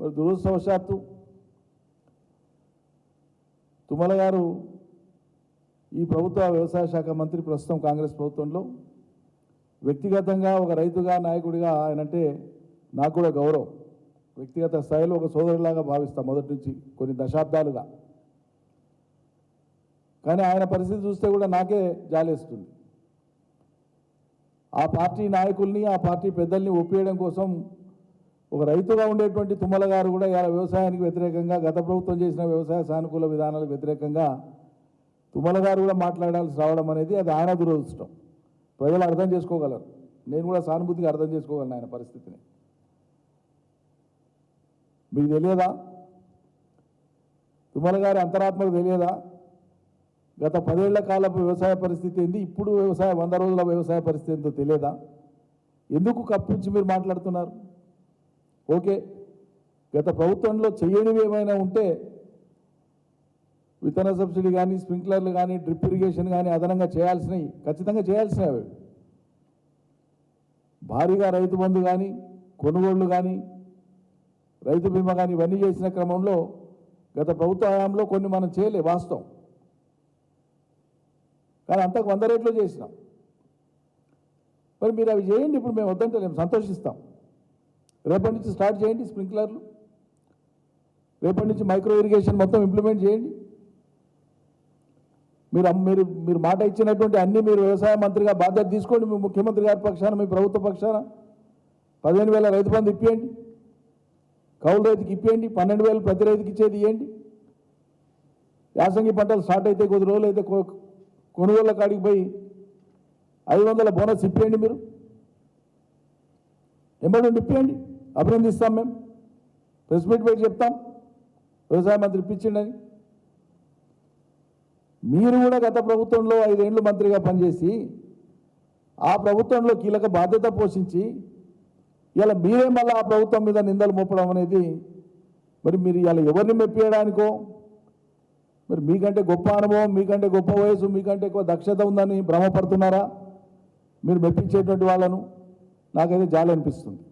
మరి దురదృష్టవశాత్తు తుమ్మల గారు ఈ ప్రభుత్వ వ్యవసాయ శాఖ మంత్రి ప్రస్తుతం కాంగ్రెస్ ప్రభుత్వంలో వ్యక్తిగతంగా ఒక రైతుగా నాయకుడిగా ఆయనంటే నాకు కూడా గౌరవం. వ్యక్తిగత స్థాయిలో ఒక సోదరులాగా భావిస్తాం మొదటి నుంచి కొన్ని దశాబ్దాలుగా. కానీ ఆయన పరిస్థితి చూస్తే కూడా నాకే జాలేస్తుంది. ఆ పార్టీ నాయకుల్ని ఆ పార్టీ పెద్దల్ని ఒప్పియడం కోసం ఒక రైతుగా ఉండేటువంటి తుమ్మల గారు కూడా ఇవాళ వ్యవసాయానికి వ్యతిరేకంగా గత ప్రభుత్వం చేసిన వ్యవసాయ సానుకూల విధానాలకు వ్యతిరేకంగా తుమ్మల గారు కూడా మాట్లాడాల్సి రావడం అనేది అది ఆయన దురదృష్టం. ప్రజలు అర్థం చేసుకోగలరు. నేను కూడా సానుభూతిగా అర్థం చేసుకోగలను ఆయన పరిస్థితిని. మీకు తెలియదా? తుమ్మల గారి అంతరాత్మకు తెలియదా? గత పదేళ్ళ కాలపు వ్యవసాయ పరిస్థితి ఏంది? ఇప్పుడు వ్యవసాయ వంద రోజుల వ్యవసాయ పరిస్థితి ఏందో తెలియదా? ఎందుకు కప్పించి మీరు మాట్లాడుతున్నారు? ఓకే. గత ప్రభుత్వంలో చేయనివి ఏమైనా ఉంటే విత్తన సబ్సిడీ కానీ స్ప్రింక్లర్లు కానీ డ్రిప్ ఇరిగేషన్ కానీ అదనంగా చేయాల్సినవి ఖచ్చితంగా చేయాల్సినవి అవి. భారీగా రైతు బంధు కానీ కొనుగోళ్ళు కానీ రైతు బీమా కానీ ఇవన్నీ చేసిన క్రమంలో గత ప్రభుత్వ హయాంలో కొన్ని మనం చేయలే వాస్తవం. కానీ అంతకు వంద రేట్లు చేసినాం. మరి మీరు అవి చేయండి ఇప్పుడు మేము వద్దంటలేము సంతోషిస్తాం. రేపటి నుంచి స్టార్ట్ చేయండి స్ప్రింక్లర్లు. రేపటి నుంచి మైక్రో ఇరిగేషన్ మొత్తం ఇంప్లిమెంట్ చేయండి. మీరు మీరు మీరు మాట ఇచ్చినటువంటి అన్ని మీరు వ్యవసాయ మంత్రిగా బాధ్యత తీసుకోండి. మీ ముఖ్యమంత్రి గారి పక్షాన మీ ప్రభుత్వ పక్షాన. పదిహేను వేల రైతు బంధు ఇప్పియండి. కౌలు రైతుకి ఇప్పియండి. పన్నెండు వేలు ప్రతి రైతుకి ఇచ్చేది ఇవ్వండి యాసంగి పంటలు స్టార్ట్ అయితే కొద్ది రోజులు అయితే కొనుగోళ్ళ కాడికి పోయి ఐదు వందల బోనస్ ఇప్పియండి మీరు. ఎంబడి ఇప్పియండి. అభినందిస్తాం మేము. ప్రెస్ మీట్ పెట్టి చెప్తాం. వ్యవసాయ మంత్రి ఇప్పించిండని. మీరు కూడా గత ప్రభుత్వంలో ఐదేళ్ళు మంత్రిగా పనిచేసి ఆ ప్రభుత్వంలో కీలక బాధ్యత పోషించి ఇలా మీరే మళ్ళీ ఆ ప్రభుత్వం మీద నిందలు మోపడం అనేది మరి మీరు ఇలా ఎవరిని మెప్పియడానికో మరి మీకంటే గొప్ప అనుభవం మీకంటే గొప్ప వయసు మీకంటే ఎక్కువ దక్షత ఉందని భ్రమపడుతున్నారా? మీరు మెప్పించేటువంటి వాళ్ళను. నాకైతే జాలి అనిపిస్తుంది.